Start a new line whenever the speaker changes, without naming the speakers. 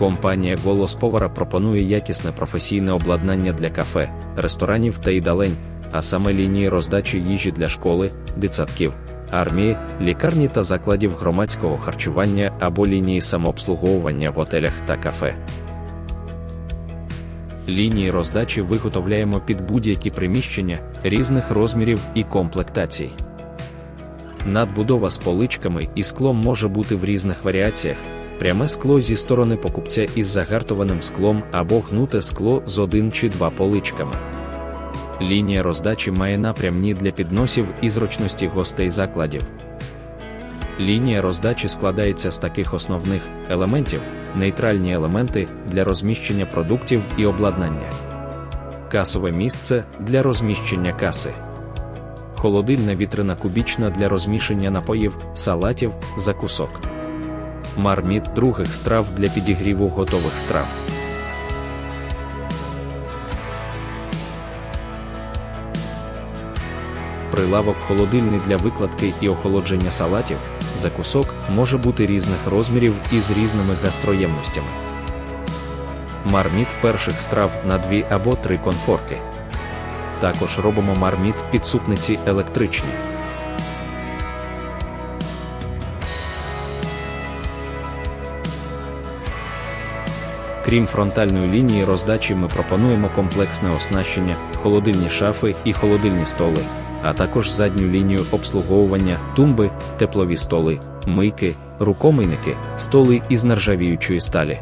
Компанія Голос Повара пропонує якісне професійне обладнання для кафе, ресторанів та їдалень, а саме лінії роздачі їжі для школи, дитсадків, армії, лікарні та закладів громадського харчування або лінії самообслуговування в отелях та кафе. Лінії роздачі виготовляємо під будь-які приміщення різних розмірів і комплектацій. Надбудова з поличками і склом може бути в різних варіаціях: пряме скло зі сторони покупця із загартованим склом або гнуте скло з один чи два поличками. Лінія роздачі має напрямні для підносів і зручності гостей закладів. Лінія роздачі складається з таких основних елементів, нейтральні елементи для розміщення продуктів і обладнання, касове місце для розміщення каси, холодильна вітрина кубічна для розміщення напоїв, салатів, закусок, марміт других страв для підігріву готових страв. Прилавок холодильний для викладки і охолодження салатів, закусок може бути різних розмірів і з різними гастроємностями. Марміт перших страв на дві або три конфорки. Також робимо марміт підсупниці електричні. Крім фронтальної лінії роздачі, ми пропонуємо комплексне оснащення, холодильні шафи і холодильні столи, а також задню лінію обслуговування, тумби, теплові столи, мийки, рукомийники, столи із нержавіючої сталі.